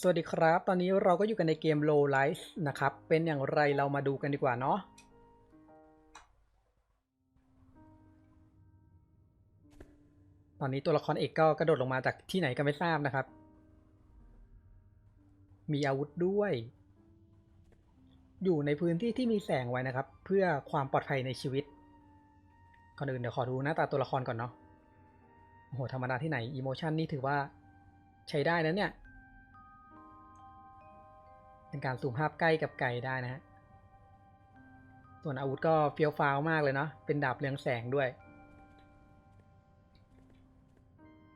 สวัสดีครับ ตอนนี้เราก็อยู่กันในเกม Low Life นะครับ เป็นอย่างไรเรามาดูกันดีกว่าเนาะ ตอนนี้ตัวละครเอกก็กระโดดลงมาจากที่ไหนก็ไม่ทราบนะครับ มีอาวุธด้วย อยู่ในพื้นที่ที่มีแสงไว้นะครับ เพื่อความปลอดภัยในชีวิต ก่อนอื่นเดี๋ยวขอดูหน้าตาตัวละครก่อนเนาะ โอ้โหธรรมดาที่ไหนอีโมชันนี่ถือว่าใช้ได้นะเนี่ย เป็นการซูมภาพใกล้กับไกลได้นะฮะส่วนอาวุธก็เฟี้ยวฟ้าวมากเลยเนาะเป็นดาบเรืองแสงด้วย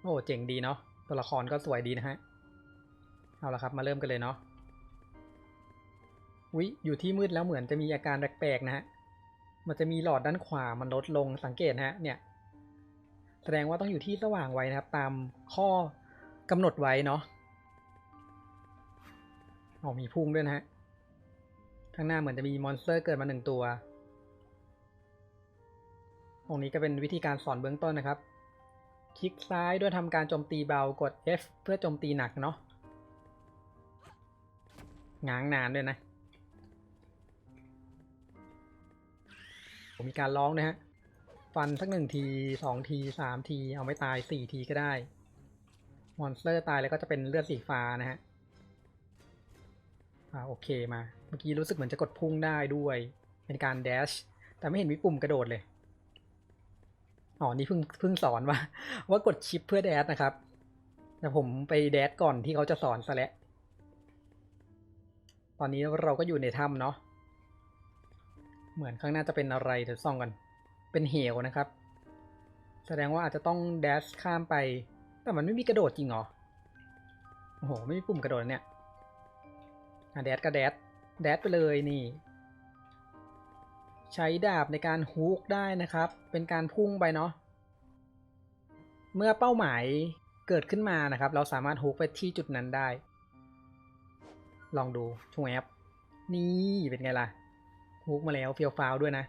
โอ้เจ๋งดีเนาะตัวละครก็สวยดีนะฮะเอาละครับมาเริ่มกันเลยเนาะวิอยู่ที่มืดแล้วเหมือนจะมีอาการแปลกๆนะฮะมันจะมีหลอดด้านขวามันลดลงสังเกตนะฮะเนี่ยแสดงว่าต้องอยู่ที่สว่างไว้นะครับ ตามข้อกำหนดไว้เนาะ อ๋อมีพุ่งด้วยนะฮะ ข้างหน้าเหมือนจะมีมอนสเตอร์เกิดมาหนึ่งตัว ตรงนี้ก็เป็นวิธีการสอนเบื้องต้นนะครับ คลิกซ้ายด้วยทำการโจมตีเบากด F เพื่อโจมตีหนักเนาะง้างนานด้วยนะผมมีการร้องนะฮะ ฟันสักหนึ่งทีสองทีสามที เอาไม่ตายสี่ทีก็ได้ มอนสเตอร์ตายแล้วก็จะเป็นเลือดสีฟ้านะฮะ อ่าโอเคมา เมื่อกี้รู้สึกเหมือนจะกดพุ่งได้ด้วย เป็นการแดช แต่ไม่เห็นมีปุ่มกระโดดเลย อ๋อ นี่เพิ่งเพิ่งสอนว่า ว่ากดชิปเพื่อแดชนะครับ แต่ผมไปแดชก่อนที่เขาจะสอนซะแล้ว ตอนนี้เราก็อยู่ในถ้ำเนาะ เหมือนข้างหน้าจะเป็นอะไรเดี๋ยวส่องกัน เป็นเหวนะครับ แสดงว่าอาจจะต้องแดชข้ามไป แต่มันไม่มีกระโดดจริงเหรอ โอ้โห ไม่มีปุ่มกระโดดเนี่ย อะแดดก็แดดแดดไปเลยนี่ ใช้ดาบในการฮุกได้นะครับ เป็นการพุ่งไปเนาะเมื่อเป้าหมายเกิดขึ้นมานะครับ เราสามารถฮุกไปที่จุดนั้นได้ ลองดูช่วงแอปนี่เป็นไงล่ะฮุกมาแล้วเฟียวฟาวด้วยนะ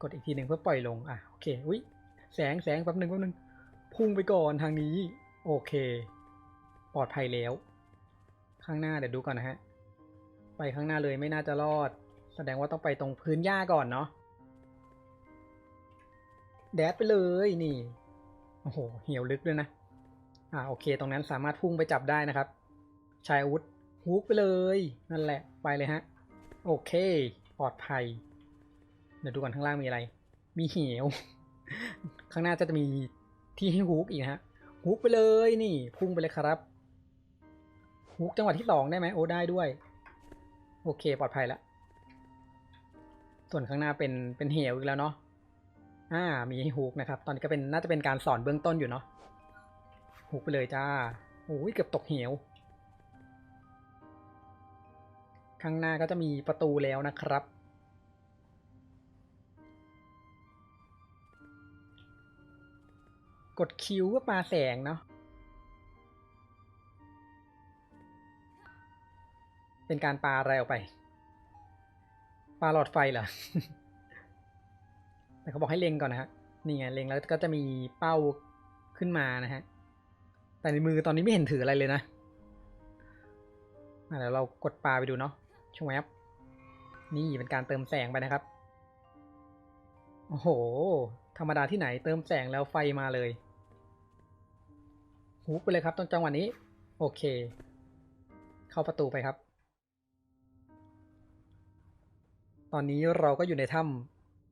กดอีกทีหนึ่งเพื่อปล่อยลงอะโอเคอุ้ยแสงแสงแป๊บหนึ่งแป๊บหนึ่งพุ่งไปก่อนทางนี้ โอเค ปลอดภัยแล้ว ข้างหน้าเดี๋ยวดูก่อนนะฮะ ไปข้างหน้าเลยไม่น่าจะรอด แสดงว่าต้องไปตรงพื้นหญ้าก่อนเนาะแดดไปเลยนี่โอ้โหเหี่ยวลึกด้วยนะ อ่าโอเค ตรงนั้นสามารถพุ่งไปจับได้นะครับใช้อาวุธฮุกไปเลย นั่นแหละไปเลยฮะ โอเค ปลอดภัย เดี๋ยวดูก่อนข้างล่างมีอะไร มีเหี่ยว ข้างหน้าจะมีที่ให้ฮุกอีกนะฮะฮุกไปเลยนี่ พุ่งไปเลยครับ ฮุกจังหวะที่สองได้ไหมโอ้ได้ด้วย โอเค ปลอดภัยแล้วส่วนข้างหน้าเป็นเป็นเหวอีกแล้วเนาะอ่า มีฮุกนะครับ ตอนนี้ก็เป็นน่าจะเป็นการสอนเบื้องต้นอยู่เนาะฮุกไปเลยจ้าโอ้ยเกือบตกเหวข้างหน้าก็จะมีประตูแล้วนะครับ กดคิวก็ปาแสงเนาะ เป็นการปาอะไรออกไป ปาหลอดไฟเหรอ แต่เขาบอกให้เล็งก่อนนะฮะ นี่ไงเล็งแล้วก็จะมีเป้าขึ้นมานะฮะ แต่ในมือตอนนี้ไม่เห็นถืออะไรเลยนะเดี๋ยวเรากดปาไปดูเนาะช่วงแอปนี่เป็นการเติมแสงไปนะครับ โอ้โห ธรรมดาที่ไหนเติมแสงแล้วไฟมาเลยฮุกไปเลยครับตอนจังหวะนี้ โอเค เข้าประตูไปครับ ตอนนี้เราก็อยู่ในถ้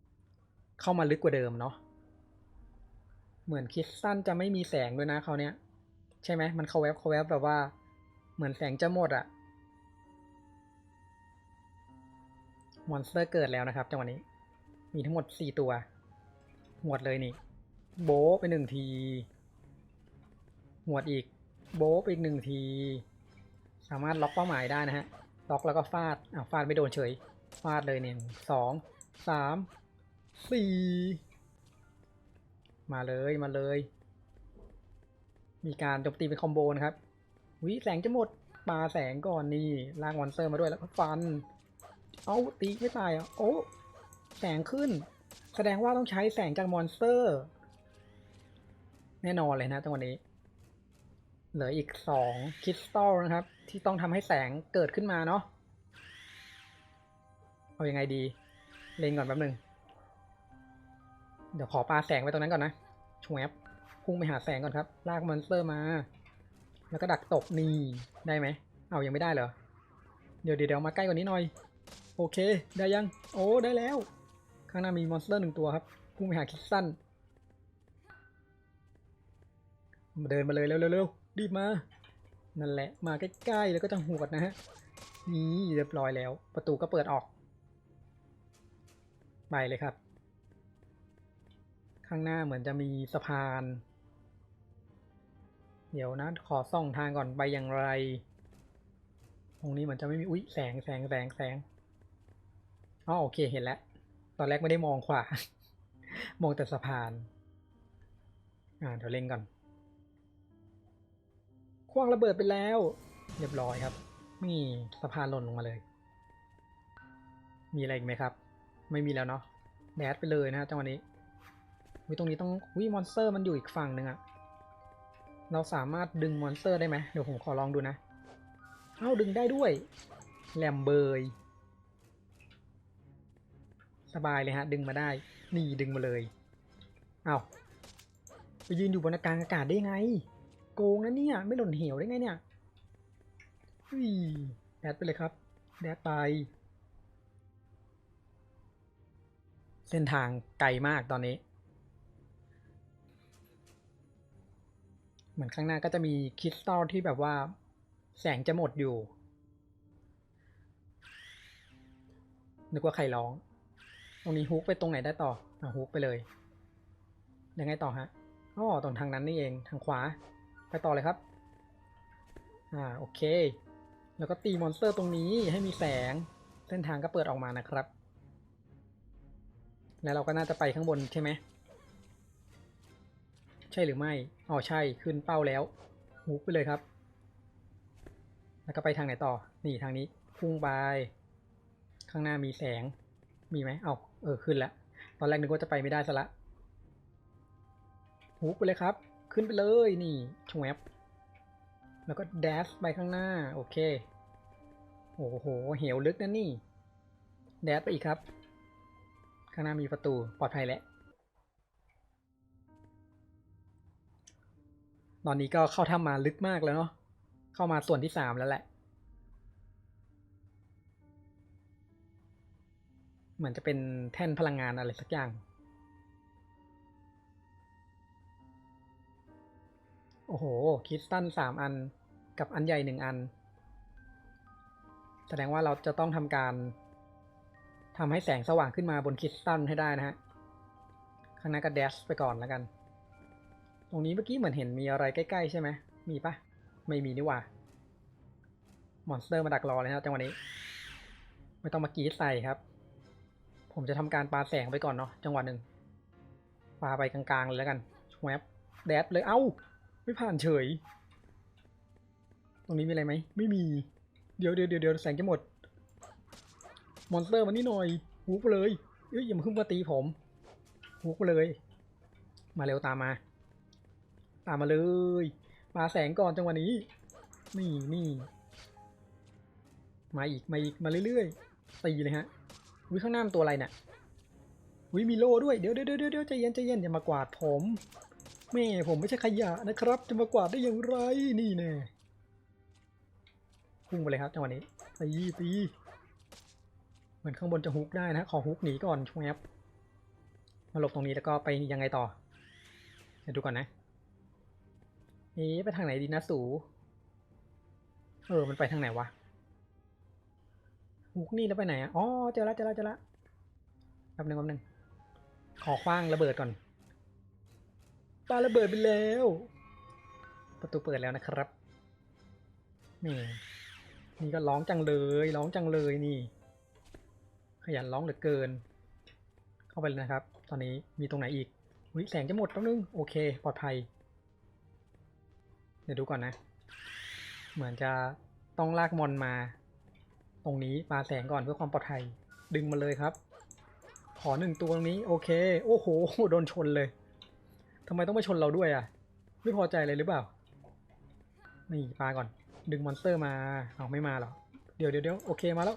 ำเข้ามาลึกกว่าเดิมเนาะเหมือนคิดสั้นจะไม่มีแสงด้วยนะเขาเนี้ยใช่ไหมมันเขาแวบเขาแวบแบบว่า เหมือนแสงจะหมดอะมอนสเตอร์เกิดแล้วนะครับจังหวะนี้ มีทั้งหมดสี่ตัว หวดเลยนี่ โบไปหนึ่งที หวดอีก โบไปอีกหนึ่งที สามารถล็อกเป้าหมายได้นะฮะ ล็อกแล้วก็ฟาดอ่าฟาดไม่โดนเฉย ฟาดเลยหนึ่งสองสามสี่มาเลยมาเลย มีการโจมตีเป็นคอมโบนะครับวิแสงจะหมดปาแสงก่อนนี่ลากมอนสเตอร์มาด้วยแล้วก็ฟัน เอาตีไม่ตายอะโอ้แสงขึ้น แสดงว่าต้องใช้แสงจากมอนสเตอร์ แน่นอนเลยนะจังหวะนี้เหลืออีกสองคริสตัลนะครับ ที่ต้องทำให้แสงเกิดขึ้นมาเนาะ เอายังไงดี เล็งก่อนแป๊บหนึ่งเดี๋ยวขอปลาแสงไว้ตรงนั้นก่อนนะชวบพุ่งไปหาแสงก่อนครับ ลากมอนสเตอร์มา แล้วก็ดักตบนี่ ได้ไหม เอายังไม่ได้เหรอ เดี๋ยวเดี๋ยวมาใกล้กว่านี้หน่อย โอเค ได้ยัง โอ้ ได้แล้ว ข้างหน้ามีมอนสเตอร์หนึ่งตัวครับ พุ่งไปหาคิดสั้นมาเดินมาเลยเร็วเร็วรีบมา นั่นแหละ มาใกล้ๆ แล้วก็จะหวดนะฮะ นี่เรียบร้อยแล้ว ประตูก็เปิดออก ไปเลยครับ ข้างหน้าเหมือนจะมีสะพาน เดี๋ยวนะขอส่องทางก่อนไปอย่างไร ตรงนี้เหมือนจะไม่มีอุ๊ยแสงแสงแสงแสงอ๋อโอเคเห็นแล้ว ตอนแรกไม่ได้มองขวามองแต่สะพาน อ่าเดี๋ยวเล่งก่อนคว้างระเบิดไปแล้ว เรียบร้อยครับนี่สะพานหล่นลงมาเลย มีอะไรอีกไหมครับ ไม่มีแล้วเนาะแดดไปเลยนะฮะจังหวะนี้วิตรงนี้ต้องวิมอนสเตอร์มันอยู่อีกฝั่งหนึ่งอะเราสามารถดึงมอนสเตอร์ได้ไหมเดี๋ยวผมขอลองดูนะเอ้าดึงได้ด้วยแหลมเบยสบายเลยฮะดึงมาได้ นี่ดึงมาเลยเอ้าไปยืนอยู่บนกลางอากาศได้ไง โกงนะเนี่ย ไม่หล่นเหวได้ไงเนี่ยอุ้ยแดดไปเลยครับ แดดไป เส้นทางไกลมากตอนนี้ เหมือนข้างหน้าก็จะมีคริสตัลที่แบบว่า แสงจะหมดอยู่ นึกว่าใครร้อง ตรงนี้ฮุกไปตรงไหนได้ต่ออะฮุกไปเลย ยังไงต่อฮะอ๋อตรงทางนั้นนี่เองทางขวา ไปต่อเลยครับ อ่าโอเค แล้วก็ตีมอนสเตอร์ตรงนี้ให้มีแสง เส้นทางก็เปิดออกมานะครับ แล้วเราก็น่าจะไปข้างบนใช่ไหม ใช่หรือไม่ อ๋อใช่ ขึ้นเป้าแล้วฮุกไปเลยครับ แล้วก็ไปทางไหนต่อ นี่ทางนี้พุ่งไป ข้างหน้ามีแสง มีไหมเอาเออ ขึ้นแล้วตอนแรกนึกว่าจะไปไม่ได้ซะละฮุกไปเลยครับ ขึ้นไปเลย นี่ชวบแล้วก็แดชไปข้างหน้า โอเค โอ้โห เหวลึกนะนี่ แดชไปอีกครับ ข้างหน้ามีประตูปลอดภัยแล้วตอนนี้ก็เข้าถ้ำมาลึกมากแล้วเนาะเข้ามาส่วนที่สามแล้วแหละ เหมือนจะเป็นแท่นพลังงานอะไรสักอย่าง โอ้โหคริสตัลสามอันกับอันใหญ่หนึ่งอัน แสดงว่าเราจะต้องทำการ ทำให้แสงสว่างขึ้นมาบนคริสตัลให้ได้นะฮะ ข้างหน้าก็แดชไปก่อนแล้วกัน ตรงนี้เมื่อกี้เหมือนเห็นมีอะไรใกล้ ๆ ใช่ไหม มีปะไม่มีนี่หว่า มอนสเตอร์มาดักรอเลยนะจังหวะนี้ ไม่ต้องมากีดใส่ครับ ผมจะทำการปาแสงไปก่อนเนาะจังหวะหนึ่งปาไปกลางๆเลยแล้วกันแวบแดดเลย เอ้า ไม่ผ่านเฉย ตรงนี้มีอะไรไหม ไม่มี เดี๋ยวเดี๋ยวเดี๋ยวแสงจะหมด มอนสเตอร์มานี่หน่อยฮุกเลยเอ้ยอย่ามาขึ้นมาตีผมฮุกเลย มาเร็วตามมา ตามมาเลย มาแสงก่อนจังหวะนี้ นี่นี่มาอีกมาอีกมาเรื่อยๆตีเลยฮะวิข้างหน้ามันตัวอะไรเนี่ยวิมีโล่ด้วยเดี๋ยวเดี๋ยวเดี๋ยวเดี๋ยวใจเย็นใจเย็นอย่ามากวาดผมแม่ผมไม่ใช่ขยะนะครับ จะมากวาดได้อย่างไรนี่แน่พุ่งไปเลยครับจังหวะนี้ตีตี เหมือนข้างบนจะฮุกได้นะ ขอฮุกหนีก่อนช่วงแอปมาหลบตรงนี้แล้วก็ไปยังไงต่อ เดี๋ยวดูก่อนนะเอ๊ะไปทางไหนดีนะสู เออ มันไปทางไหนวะฮุกนี่แล้วไปไหนอะ อ๋อ เจอแล้วเจอแล้วเจอแล้วแป๊บหนึงแป๊บหนึง ขอคว้างระเบิดก่อนปาระเบิดไปแล้ว ประตูเปิดแล้วนะครับนี่นี่ก็ร้องจังเลย ร้องจังเลยนี่ ขยันร้องเหลือเกิน เข้าไปเลยนะครับ ตอนนี้มีตรงไหนอีกวิแสงจะหมดแป๊บนึงโอเค ปลอดภัย เดี๋ยวดูก่อนนะ เหมือนจะต้องลากมอนมา ตรงนี้ปาแสงก่อนเพื่อความปลอดภัย ดึงมาเลยครับ ขอหนึ่งตัวตรงนี้โอเค โอ้โหโดนชนเลยทำไมต้องมาชนเราด้วยอะ ไม่พอใจเลยหรือเปล่า นี่ปาก่อน ดึงมอนสเตอร์มา เอาไม่มาหรอ เดี๋ยวเดี๋ยวเดี๋ยวโอเคมาแล้ว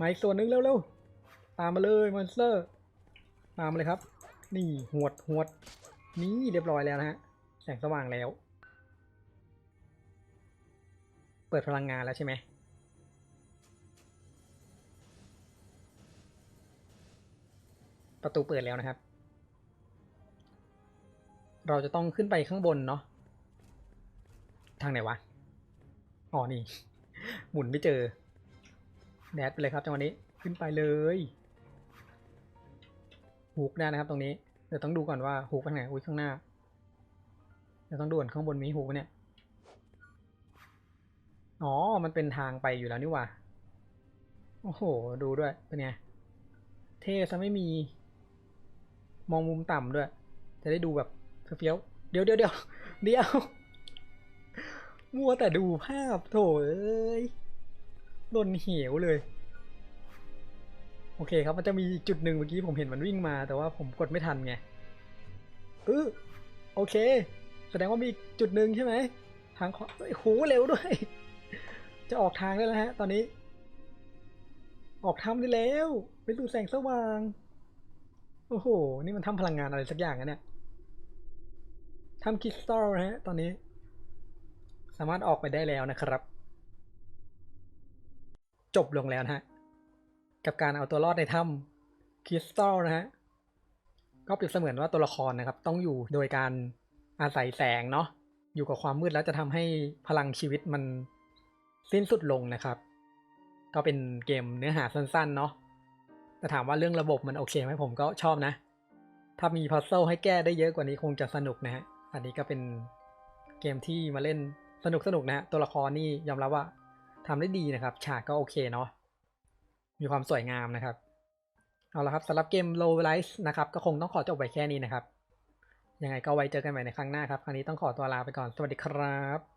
มาอีกส่วนหนึงเร็วเร็วตามมาเลยมอนสเตอร์ ตามมาเลยครับ นี่หวดหวด นี่เรียบร้อยแล้วนะฮะ แสงสว่างแล้ว เปิดพลังงานแล้วใช่ไหมประตูเปิดแล้วนะครับ เราจะต้องขึ้นไปข้างบนเนาะ ทางไหนวะ อ๋อนี่ หมุนไม่เจอ แดดไปเลยครับจังหวะนี้ขึ้นไปเลยฮุกได้นะครับตรงนี้เดี๋ยวต้องดูก่อนว่าฮุกไปทางไหนอุ้ยข้างหน้าเดี๋ยวต้องดูก่อนข้างบนมีฮุกเนี่ยอ๋อมันเป็นทางไปอยู่แล้วนี่ว่าโอ้โหดูด้วยเป็นไงเท่ซะไม่มีมองมุมต่ำด้วย จะได้ดูแบบเฟี้ยวเดี๋ยวเดี๋ยวเดี๋ยวเดี๋ยวมัวแต่ดูภาพโถเอ้ย หล่นเหวเลย โอเคครับมันจะมีจุดหนึ่งเมื่อกี้ผมเห็นมันวิ่งมา แต่ว่าผมกดไม่ทันไงเออโอเค แสดงว่ามีจุดหนึ่งใช่ไหมทางขวาเฮ้โหเร็วด้วย จะออกทางได้แล้วฮะ ตอนนี้ ออกทำได้แล้วไปดูแสงสว่าง โอ้โห นี่มันทำพลังงานอะไรสักอย่างอะเนี่ยทำคริสตัลนะฮะตอนนี้ สามารถออกไปได้แล้วนะครับ จบลงแล้วนะฮะ กับการเอาตัวรอดในถ้ำคริสตัลนะฮะ ก็เปรียบเสมือนว่าตัวละครนะครับ ต้องอยู่โดยการอาศัยแสงเนาะอยู่กับความมืดแล้วจะทำให้พลังชีวิตมันสิ้นสุดลงนะครับ ก็เป็นเกมเนื้อหาสั้นๆ เนาะแต่ถามว่าเรื่องระบบมันโอเคไหมผมก็ชอบนะ ถ้ามีพัซเซิลให้แก้ได้เยอะกว่านี้คงจะสนุกนะฮะ อันนี้ก็เป็นเกมที่มาเล่นสนุกสนุกๆนะฮะ ตัวละครนี่ยอมรับว่า ทำได้ดีนะครับ ฉากก็โอเคเนาะมีความสวยงามนะครับ เอาละครับสำหรับเกม Low Rise นะครับก็คงต้องขอจบไว้แค่นี้นะครับ ยังไงก็ไว้เจอกันใหม่ในครั้งหน้าครับ ครั้งนี้ต้องขอตัวลาไปก่อน สวัสดีครับ